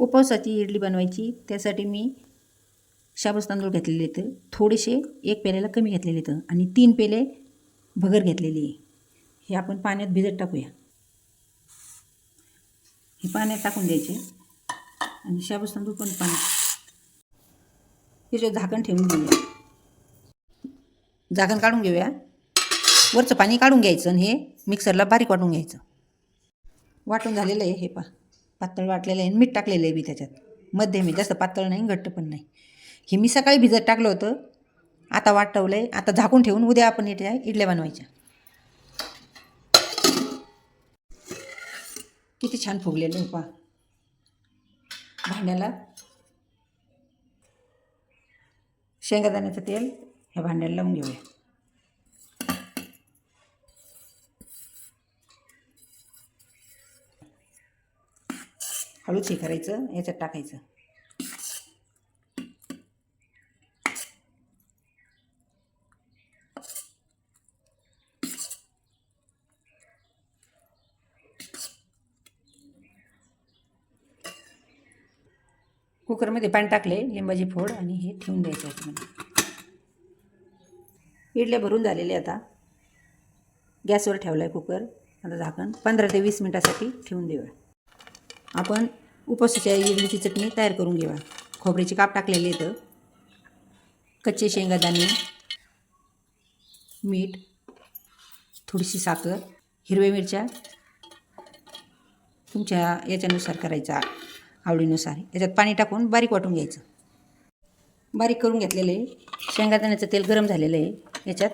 उपवासाची इडली बनवायची. त्यासाठी मी शाबूस तांदूळ घेतलेले आहेत. थोडेसे एक पेल्याला कमी घेतलेले आहेत आणि तीन पेले भगर घेतलेली आहे. हे आपण पाण्यात भिजत टाकूया. हे पाण्यात टाकून द्यायचे. आणि शाबूस तांदूळ पण पाण्यात. त्याच्यावर झाकण ठेवून घेऊया. झाकण काढून घेऊया. वरचं पाणी काढून घ्यायचं आणि हे मिक्सरला बारीक वाटून घ्यायचं. वाटून झालेलं आहे हे पा पातळ वाटलेलं आहे आणि मीठ टाकलेलं आहे मी त्याच्यात. मध्ये मी जास्त पातळ नाही घट्ट पण नाही. हे मी सकाळी भिजत टाकलं होतं. आता वाटवलं आहे आता झाकून ठेवून उद्या आपण इडल्या इडल्या बनवायच्या. किती छान फुगलेलं आहे पा भांड्याला शेंगादाण्याचं तेल ह्या भांड्याला लावून घेऊया. हळूच हे करायचं याच्यात टाकायचं. कुकरमध्ये पाणी टाकले लिंबाची फोड आणि हे ठेवून द्यायचं याच्यामध्ये. इडल्या भरून झालेले आता. गॅसवर ठेवला आहे कुकर. आता झाकण. पंधरा ते वीस मिनटासाठी ठेवून देऊया. आपण उपवासाच्या इडलीची चटणी तयार करून घेवा. खोबऱ्याचे काप टाकलेले आहेत कच्चे शेंगादाणे मीठ थोडीशी साखर हिरव्या मिरच्या. तुमच्या याच्यानुसार करायचा आवडीनुसार. याच्यात पाणी टाकून बारीक वाटून घ्यायचं. बारीक करून घेतलेलं आहे. शेंगादाण्याचं तेल गरम झालेलं आहे. याच्यात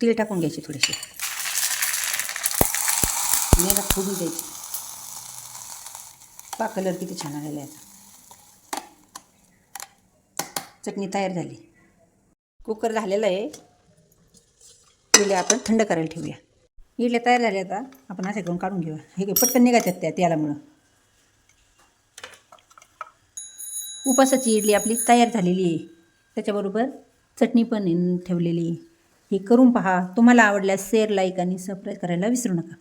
तीळ टाकून घ्यायचे थोडेसे. याला फोडून द्यायचे. पा कलर किती छान आलेला आहे याचा चटणी तयार झाली. कुकर झालेला आहे. इडल्या आपण थंड करायला ठेवूया. इडल्या तयार झाल्या आता. आपण असे करून काढून घेऊया. हे पटकन निघायच्यात त्या तेलामुळं. उपासाची इडली आपली तयार झालेली आहे. त्याच्याबरोबर चटणी पण ठेवलेली आहे. हे करून पहा. तुम्हाला आवडल्यास शेअर लाईक आणि सबस्क्राईब करायला विसरू नका.